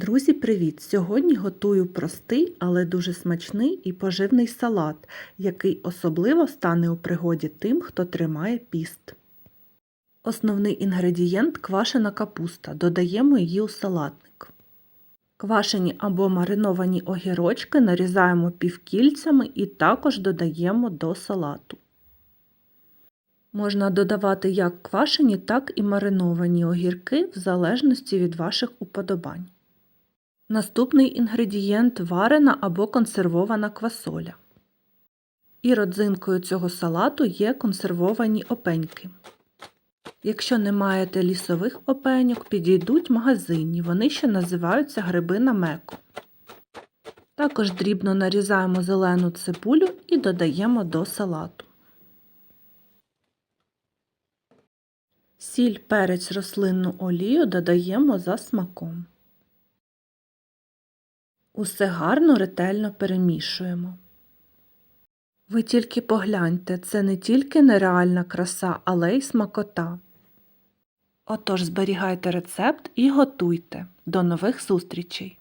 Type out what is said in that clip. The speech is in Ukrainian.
Друзі, привіт! Сьогодні готую простий, але дуже смачний і поживний салат, який особливо стане у пригоді тим, хто тримає піст. Основний інгредієнт квашена капуста. Додаємо її у салатник. Квашені або мариновані огірочки нарізаємо півкільцями і також додаємо до салату. Можна додавати як квашені, так і мариновані огірки в залежності від ваших уподобань. Наступний інгредієнт варена або консервована квасоля. І родзинкою цього салату є консервовані опеньки. Якщо не маєте лісових опеньок, підійдуть магазинні, вони ще називаються гриби на меко. Також дрібно нарізаємо зелену цибулю і додаємо до салату. Сіль, перець, рослинну олію додаємо за смаком. Усе гарно ретельно перемішуємо. Ви тільки погляньте, це не тільки нереальна краса, але й смакота. Отож зберігайте рецепт і готуйте. До нових зустрічей!